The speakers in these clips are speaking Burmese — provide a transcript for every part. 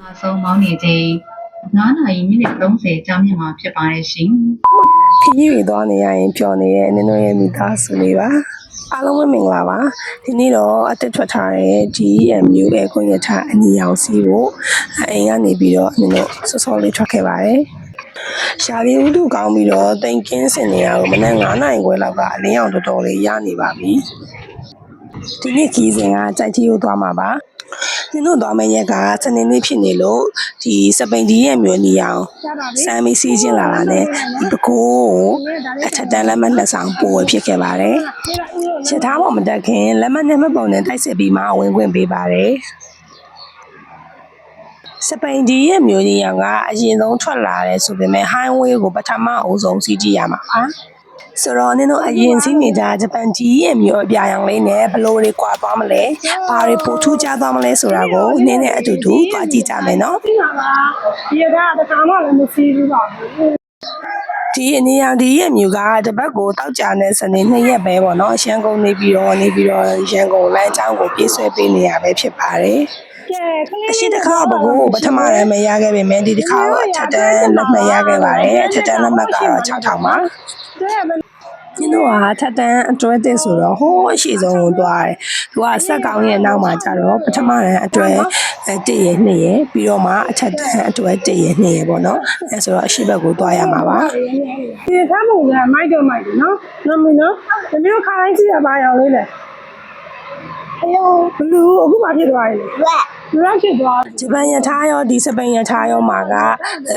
နောက်ဆုံးမောင်းနေချိန်9နာရီမိနစ်30ကြာမြင့်မှာဖြစ်ပါတယ်ရှင်ခရီးတွေသွားနေရရင်ပျော်နေတဲ့နင်တို့ရဲ့မိသားစုလေးပါအားလုံးပဲမင်္ဂလာပါဒီနေ့တော့အတက်ထွက်ထားတဲ့ GEMU ရဲ့ခွင့်ရထားအနီရောင်စီးဖို့အိမ်ကနေပြီးတော့နင်တို့စောစောလေးထွက်ခဲ့ပါတယ်ရှာလီဥတုကောင်းပြီးတော့တိန်ကင်းစင်နေရတော့မနက်9နာရီခွဲလောက်ကအလင်းရောင်တော်တော်လေးရနေပါပြီ ဒီနေ့ခီးစဉ်ကကြိုက်တီကိုသွားမှာပါနင်တို့သွားမယ့်ရက်ကစနေနေ့ဖြစ်နေလို့ဒီစပိန်ဒီရဲ့မျိုးနီအောင်စမ်းမီစီးချင်းလာတာနဲ့ဒီပကိုးကိုအထက်တန်းလက်မှတ်လက်ဆောင်ပို့ဝယ်ဖြစ်ခဲ့ပါတယ်။ချက်ထားပေါ်မတက်ခင်လက်မှတ်နဲ့မှတ်ပုံနဲ့တိုက်စစ်ပြီးမှဝင်ခွင့်ပေးပါတယ်။စပိန်ဒီရဲ့မျိုးနီအောင်ကအရင်ဆုံးထွက်လာတယ်ဆိုပေမဲ့ highway ကိုပထမအဦးဆုံးစီးကြည့်ရမှာပါ။ ဆိုတော့နင်တို့အရင်စီးနေကြဂျပန်ကြီးရဲ့မျိုးအပြာရောင်လေးနဲ့ဘလို့တွေကွာသွားမလဲဘာတွေပိုထူးခြားသွားမလဲဆိုတာကိုနင်းနဲ့အတူတူသွားကြည့်ကြမယ်နော်ဒီမှာပါဒီကတခါမှလည်းမစီးဘူးပါဘူးဒီအနေရောင်ဒီရဲ့မြူကတပတ်ကိုတောက်ကြတဲ့စနေနှစ်ရက်ပဲပေါ့နော်ရန်ကုန်နေပြီးတော့နေပြီးတော့ရန်ကုန်လမ်းကြောင်းကိုပြေးဆွဲပေးနေရပဲဖြစ်ပါတယ်ကဲခလေးအရှိတစ်ခါဘကိုပထမရမ်းမရခဲ့ပေမဲ့ဒီတစ်ခါတော့အထက်တန်းလက်မှတ်ရခဲ့ပါတယ်အထက်တန်းလက်မှတ်ကတော့6000ပါ တဲ့မကျင်းတို့ကထက်တန်းအတွဲတက်ဆိုတော့ဟိုးအရှိဆုံးကိုသွားတယ်။သူကဆက်ကောင်းရဲ့နောက်မှာကျတော့ပထမတန်းအတွဲအဲတစ်ရနှစ်ရပြီးတော့မှအထက်တန်းအတွဲတစ်ရနှစ်ရပေါ့နော်။အဲဆိုတော့အရှိဘက်ကိုသွားရမှာပါဒီခါမို့ကမိုက်တော့မိုက်တယ်နော်နော်မင်းနော်ဒီမျိုးခါတိုင်းစီးရပါရောင်လေးလေအယောဘလူးအခုမှဖြစ်သွားပြီလေ လက်ဖြစ်သွား။ဂျပန်ရထားရောဒီစပိန်ရထားရောမှာက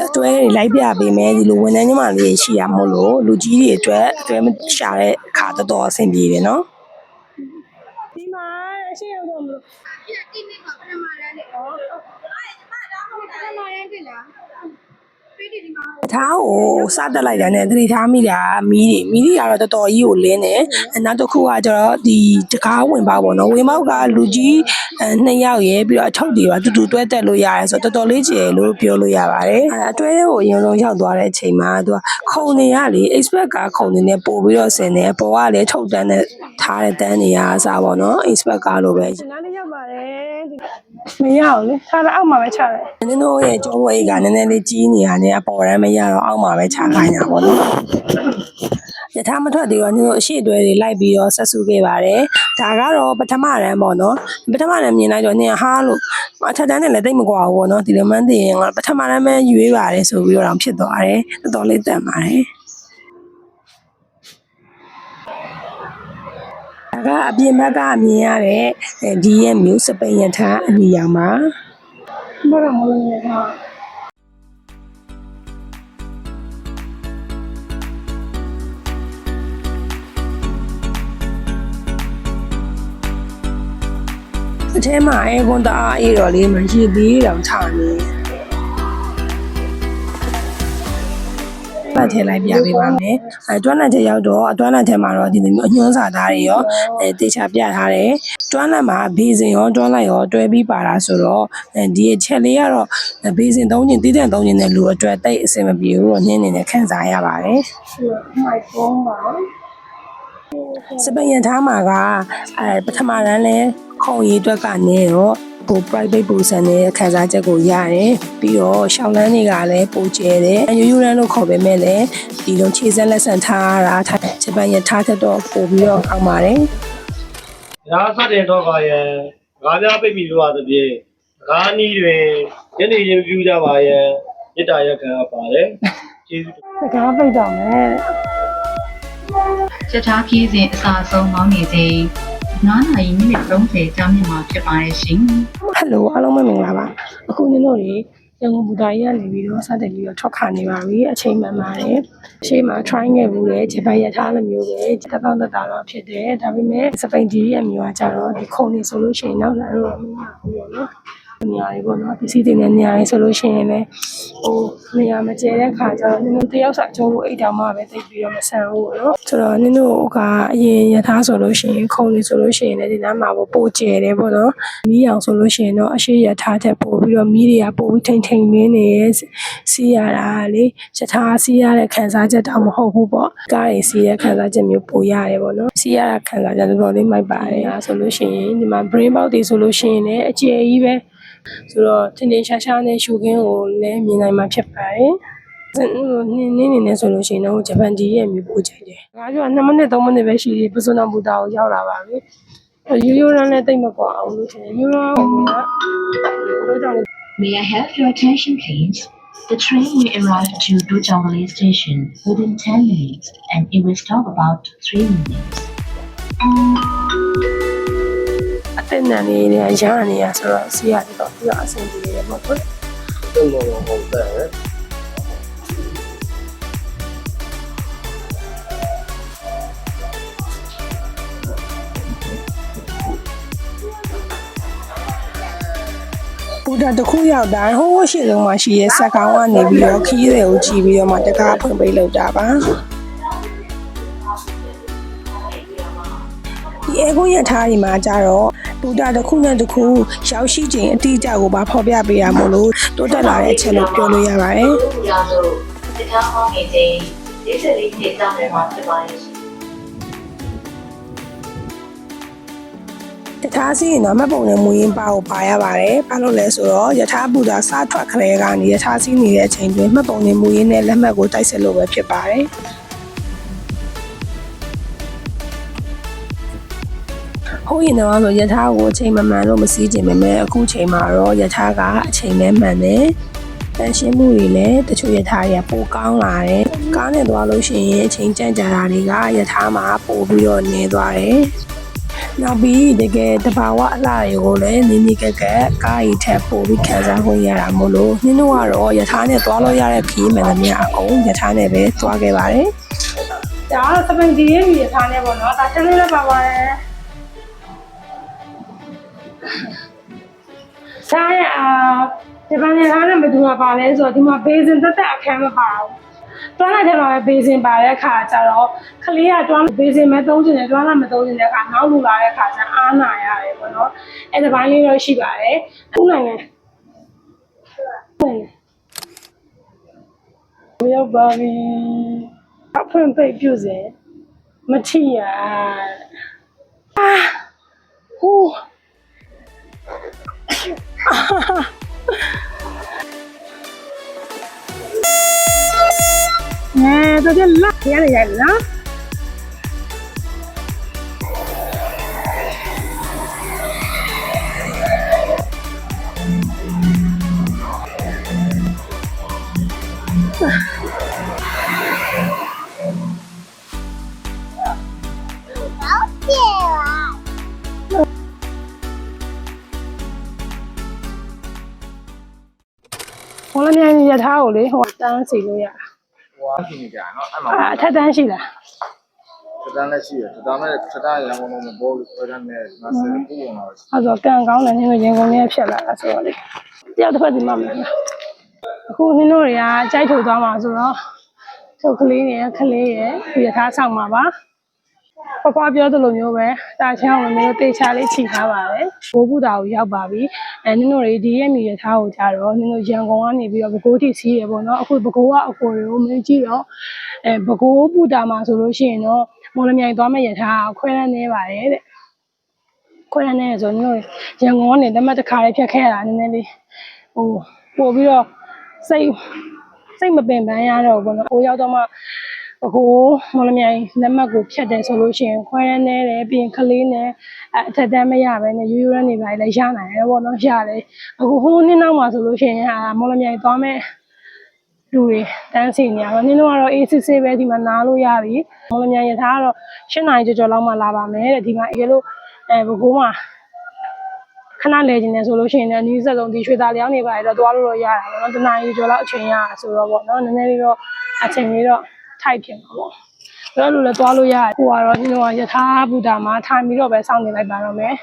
အတွဲတွေလိုက်ပြပေးမယ်ဒီလိုဝန်ထမ်းညမလေးတွေရှိရမို့လို့လူကြီးတွေအတွက်အတွဲမရှာတဲ့အခါတော်တော်အဆင်ပြေတယ်နော်။ဒီမှာအရှိရောက်တော့မလို့ဒီနေ့ကပထမရမ်းလေ။အော်။အဲ့ဒီမှာတော့ပထမရမ်းကြည့်လား။ပြီးဒီဒီမှာ ထားကိုစတက်လိုက်တာနဲ့သတိထားမိတာမီးတွေမီးတွေကတော့တော်တော်ကြီးကိုလင်းတယ်အဲနောက်တစ်ခုကကျတော့ဒီတကားဝင်ပေါက်ပေါ့နော်ဝင်ပေါက်ကလူကြီးအဲနှစ်ယောက်ရယ်ပြီးတော့အထုပ်တွေပါတူတူတွဲတက်လို့ရတယ်ဆိုတော့တော်တော်လေးကျယ်လို့ပြောလို့ရပါတယ်အဲအတွဲကိုအရင်ဆုံးရောက်သွားတဲ့အချိန်မှာသူကခုံနေရလေ expert ကခုံနေနဲ့ပို့ပြီးတော့ဆင်တယ်ပေါ်ကလည်းထုတ်တန်းနဲ့ထားတဲ့တန်းနေရအစားပေါ့နော် expert ကလို့ပဲနားလေးရောက်ပါတယ်ဒီ မရအောင်လေထားတော့အောက်မှာပဲချတယ်နင်တို့ရဲ့ကျောင်းဝဲကနည်းနည်းလေးကြီးနေရတယ်အပေါ်ရမ်းမရတော့အောက်မှာပဲခြာခိုင်းတာပေါ့နော်ယထာမထွက်သေးတော့နင်တို့အရှိအတွဲတွေလိုက်ပြီးတော့ဆက်စုခဲ့ပါတယ်ဒါကတော့ပထမရန်ပေါ့နော်ပထမရန်မြင်လိုက်တော့နင်ဟာလို့အထက်တန်းနဲ့လည်းတိတ်မကွာဘူးပေါ့နော်ဒီလိုမှန်းသိရင်ကပထမရန်ပဲရွေးပါတယ်ဆိုပြီးတော့ဖြစ်သွားတယ်တော်တော်လေးတန်ပါတယ် ကအပြင်ဘက်ကအမြင်ရတဲ့ဒီရဲ့မျိုးစပိန်ယထာအနီရောင်ပါဘာလို့မလို့လဲဟာအထဲမှာအဲကွန်တအားအေးတော်လေးမှရေသေးတောင်ချနေ ပတ်ထဲလိုက်ပြပေးပါမယ်။အဲတွန်းလန့်ထဲရောက်တော့အတွန်းလန့်ထဲမှာတော့ဒီလိုမျိုးအညွှန်းစာသားတွေရောအဲတေချာပြထားတယ်။တွန်းလန့်မှာဘေးစင်ရောတွန်းလန့်ရောတွဲပြီးပါတာဆိုတော့အဲဒီအချက်လေးကတော့ဘေးစင်သုံးခြင်းတည်တဲ့သုံးခြင်းနဲ့လူအတွက်တိတ်အဆင်မပြေဘူးတော့ညင်းနေနဲ့ခန်းစားရပါတယ်။မိုက်ဖုန်းပါစပင်ရထားမှာကအဲပထမတန်းလဲခုံရီအတွက်ကနေတော့ ကို private ပုံစံနဲ့ခန်းစားချက်ကိုရတယ်ပြီးတော့ရှောင်းလန်းတွေကလည်းပိုကျဲတယ်ရိုးရိုးလန်းလို့ခေါ်ပေမဲ့လည်းဒီလိုခြေဆက်လက်ဆန်ထားတာထားစပင်ရထားတဲ့တော့ပို့ပြီးတော့အောင်ပါတယ်ဒါစတင်တော့ပါရန်ငါးပြားပိတ်ပြီးတော့သဖြင့်ငါးနီးတွင်ညနေရင်ပြူကြပါရန်မေတ္တာရက်ခံအပ်ပါတယ်ကျေးဇူးတကားပိတ်တော့မယ်ချက်ထားခီးစဉ်အစာဆုံးမောင်းနေချိန် 9နာရီမိနစ်30ကြာမြင့်မှာဖြစ်ပါတယ်ရှင်ဟယ်လိုအားလုံးပဲမင်္ဂလာပါအခုနင်တို့တွေရန်ကုန်ဘူတာကြီးကနေပြီးတော့စတင်ပြီးတော့ထွက်ခါနေပါပြီအချိန်မှန်ပါတယ်အချိန်မှာ try ခဲ့ဘူးလေဂျပန်ရထားလိုမျိုးပဲတက်တောင့်တက်တာတော့ဖြစ်တယ်ဒါပေမဲ့စပိန်ဒီရဲ့မျိုးကကြတော့ဒီခုံနေဆိုလို့ရှိရင်နောက်လာတော့မရဘူးပေါ့နော် နေရာတွေပေါ့နော်ပစ္စည်းတွေနဲ့နေရာတွေဆိုလို့ရှိရင်လည်းဟိုနေရာမကျဲတဲ့ခါကျတော့နင်တို့တယောက်စာကျုံးဖို့အိတ်တောင်မှပဲတိတ်ပြီးတော့မဆန်ဘူးပေါ့နော်ဆိုတော့နင်တို့ကအရင်ယထာဆိုလို့ရှိရင်ခုံနေဆိုလို့ရှိရင်လည်းဒီနားမှာပေါ့ပိုကျဲတယ်ပေါ့နော်မီးအောင်ဆိုလို့ရှိရင်တော့အရှိယထာထက်ပိုပြီးတော့မီးတွေကပိုပြီးထိန်ထိန်နေနေစီးရတာလေယထာစီးရတဲ့ခံစားချက်တောင်မဟုတ်ဘူးပေါ့ကားတွေစီးတဲ့ခံစားချက်မျိုးပိုရတယ်ပေါ့နော်စီးရတာခံစားချက်တော်တော်လေးမိုက်ပါတယ်အဲဆိုလို့ရှိရင်ဒီမှာ brain box တွေဆိုလို့ရှိရင်လည်းအကျယ်ကြီးပဲ ဆိုတော့ထင်းထင်းရှားရှားနဲ့ရှုခင်းကိုလည်းမြင်နိုင်မှာဖြစ်ပါတယ်။နင်းနင်းနေနေဆိုလို့ရှိရင်တော့ဂျပန်ကြီးရဲ့မျိုးပို့ကြိုက်တယ်။ဒါကြောင့်2မိနစ်3မိနစ်ပဲရှိသေးပစွန်တော်ဘူတာကိုရောက်လာပါပြီ။ရိုးရိုးရမ်းနဲ့တိတ်မကွာအောင်လို့ထင်တယ်။ရိုးရိုးကတော့ကြောင့် May I have your attention, please? The train will arrive to Dojangli Station within 10 minutes and it will stop about 3 minutes. အသက်နံလေးနဲ့ရနေရဆိုတော့စီရတယ်တော့ပြအဆင်ပြေတယ်ပေါ့ကွယ်တုံတော့ဟုတ်တယ်ဘူတာတစ်ခုရောက်တိုင်းဟိုးရှိဆုံးမှာရှိရဲ့စက်ကောင်ကနေပြီးတော့ခီးတွေကိုကြည့်ပြီးတော့မှတကားဖွင့်ပေးလောက်တာပါဒီအေကွန်ရထားဒီမှာကြတော့ ဘူတာတစ်ခုနဲ့တစ်ခုရောက်ရှိချိန်အတိအကျကိုပါဖော်ပြပေးရမို့လို့တိုးတက်လာတဲ့အချက်လို့ပြောလို့ရပါတယ်ဘုရားတို့စကားဟောင်းနေခြင်းဒီစလေးနေတောင်းမှာဖြစ်ပါရဲ့ယထာစီရင်တော့မတ်ပုံနဲ့မူရင်းပါကိုပါရပါတယ်။ဘာလို့လဲဆိုတော့ယထာဘူတာစထွက်ခလဲကနေယထာစီနေတဲ့အချိန်တွင်မှတ်ပုံနဲ့မူရင်းနဲ့လက်မှတ်ကိုတိုက်ဆက်လို့ပဲဖြစ်ပါတယ်။ ဟိုရင်တော့ဆိုယထာကိုအချိန်မမှန်လို့မစည်းကျင်ပေမဲ့အခုချိန်မှာတော့ယထာကအချိန်မဲမှန်တယ်။တန်ရှင်းမှုတွေလည်းတချို့ယထာတွေကပိုကောင်းလာတယ်။ကားနဲ့သွားလို့ရှိရင်အချိန်ကြန့်ကြာတာတွေကယထာမှာပိုပြီးတော့နည်းသွားတယ်။နောက်ပြီးတကယ်တဘာဝအလှတွေကိုလည်းနင်းနေကက်ကက်ကားရီထက်ပိုပြီးခံစားခွင့်ရတာမို့လို့နင်းတို့ကတော့ယထာနဲ့သွားလို့ရတဲ့ခီးမှန်သမျှအကုန်ယထာနဲ့ပဲသွားခဲ့ပါတယ်ဒါကတော့စပင်ကြီးရဲ့မြေထားနေပေါ့နော်ဒါချမ်းလေးလည်းပါပါတယ် ဒီပန်းနေသားနဲ့ဘယ်သူမှပါလဲဆိုတော့ဒီမှာဘေးစင်တက်တက်အခန်းမပါဘူးတွားလိုက်တယ်မှာပဲဘေးစင်ပါတဲ့အခါကျတော့ကလေးကတွားဘေးစင်မဲသုံးချင်တယ်တွားလာမသုံးချင်တဲ့အခါနောက်လူလာတဲ့အခါကျအားနာရတယ်ပေါ့နော်အဲ့ဒီပိုင်းလေးတော့ရှိပါတယ်အခုနိုင်ငံဟုတ်ရောက်ပါပြီအဖွင့်ပိတ်ပြုစေမထီရအာဟိုး အဲတော့ကျလာရရရနော်ဟိုလည်းမြန်ရထားကိုလေဟိုတန်းစီလို့ရတာ ဟိုအားရှိနေကြနော်အဲ့မှာအာအထက်တန်းရှိလားစတန်လည်းရှိတယ်စတန်လည်းစတန်ရန်ကုန်လုံးမပေါ်ဘူးစတန်နဲ့မဆယ်ပူဝင်လာတယ်အဲ့တော့ကံကောင်းတယ်နင်တို့ရင်ကုန်လေးဖြစ်လာတာဆိုတော့လေတယောက်တစ်ဖက်ဒီမှာမလားအခုနင်တို့တွေကကြိုက်ထုတ်သွားမှာဆိုတော့ထုတ်ကလေးရယ်ခလေးရယ်ဒီရထားဆောင်မှာပါ ပပပြောသလိုမျိုးပဲတာချမ်းဝင်မျိုးတေချာလေးခြိထားပါတယ်ဘိုးဘူးတာကိုရောက်ပါပြီအဲနင်တို့တွေဒီရဲ့မြေရထားကိုကြတော့နင်တို့ရန်ကုန်ကနေပြီးတော့ဘကိုးထိစီးရပေါ့နော်အခုဘကိုးကအကိုတွေကိုမင်းကြည့်တော့အဲဘကိုးပူတာမှာဆိုလို့ရှိရင်တော့မော်လမြိုင်သွားမဲ့ရထားကိုခွဲရမ်းနေပါတယ်တဲ့ခွဲရနေဆိုတော့ရန်ကုန်ကနေလက်မှတ်တစ်ခါလေးဖြတ်ခဲ့ရတာနည်းနည်းလေးဟိုပို့ပြီးတော့စိတ်စိတ်မပင်ပန်းရတော့ဘူးနော်ဟိုရောက်တော့မှ ဟိုမော်လမြိုင်လက်မှတ်ကိုဖြတ်တယ်ဆိုလို့ရှိရင်ခွဲရနေတယ်ပြီးရင်ခလေးနဲ့အအထက်တန်းမရပဲနဲ့ရိုးရိုးရနေပါလေရနိုင်တယ်ပေါ့နော်ရတယ်အခုဟိုနှစ်နောက်မှာဆိုလို့ရှိရင်ဟာမော်လမြိုင်သွားမဲ့လူတွေတန်းစီနေရတော့နင်းတို့ကတော့ ACC ပဲဒီမှာနားလို့ရပြီမော်လမြိုင်ရထားကတော့၈နာရီကျော်ကျော်လောက်မှလာပါမယ်တဲ့ဒီမှာရေလို့အဲဘကိုးမှာခဏလဲခြင်းနဲ့ဆိုလို့ရှိရင်လည်းအနည်းဆက်ဆုံးဒီရွှေသားလျောင်းနေပါရတော့သွားလို့တော့ရတာပေါ့နော်တနားရီကျော်လောက်အချိန်ရတာဆိုတော့ပေါ့နော်နည်းနည်းလေးတော့အချိန်လေးတော့ ထိုက်ဖြစ်မှာပေါ့ဘယ်လိုလဲသွားလို့ရတယ်ဟိုကတော့ဒီတော့ယထာဘူတာမှာထိုင်ပြီးတော့ပဲစောင့်နေလိုက်ပါတော့မယ်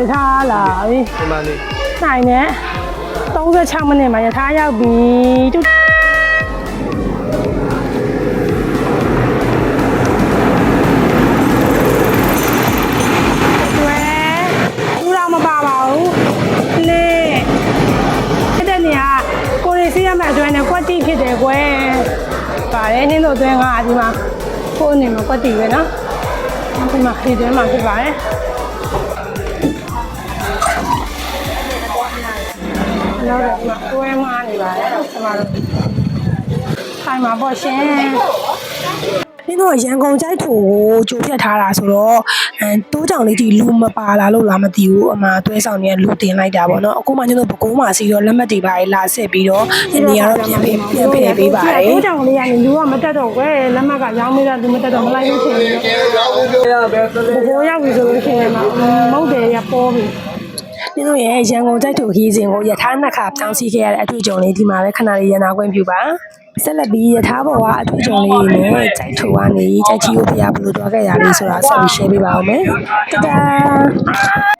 ယထာလာပြီဒီမှာနေနိုင်နဲ့36မိနစ်မှာယထာရောက်ပြီတူကျွဲသူတော့မပါပါဘူးလေအဲ့တဲ့နေရာကိုရီစီးရမယ့်အတွဲနဲ့ကွက်တိဖြစ်တယ်ကွယ်ပါတယ်နင်းတို့အတွဲငါဒီမှာကိုယ်အနေမှာကွက်တိပဲနော်ဒီမှာဒီတွဲမှာဖြစ်ပါတယ် နောက်တော့ဒီမှာတွဲမနေပါတယ်ကျမတို့ခိုင်မှာပေါ့ရှင်နင်တို့ကရန်ကုန်ကြိုက်ထိုကိုကြိုဖြတ်ထားတာဆိုတော့အဲတိုးကြောင်လေးကြီးလူမပါလာလို့လားမသိဘူးအမတွဲဆောင်နေလူတင်လိုက်တာပေါ့နော်အခုမှကျွန်တော်ပကုံးမှာစီတော့လက်မှတ်တွေပါလာဆက်ပြီးတော့ဒီနေရာတော့ပြန်ပြန်ပြန်ဖယ်ပေးပါတယ်တိုးကြောင်လေးကနေလူကမတက်တော့ကွယ်လက်မကရောင်းမိတာလူမတက်တော့မလိုက်လို့ရှင်ဘိုးရောက်ပြီဆိုလို့ရှိရင်မမုတ်တယ်ရပေါ်ပြီ နင်တို့ရဲ့ရန်ကုန်ကြိုက်ထိုခီးစဉ်ကိုယထာနှစ်ခါပြောင်းစီခဲ့ရတဲ့အတွေ့အကြုံလေးဒီမှာပဲခဏလေးရနာခွင့်ပြုပါဆက်လက်ပြီးယထာဘောကအတွေ့အကြုံလေးနဲ့ကြိုက်ထိုကနေကြိုက်ချီကိုဖျားဘလို့တွားခဲ့ရလေးဆိုတာဆက်ပြီး share ပေးပါဦးမယ်တဒါ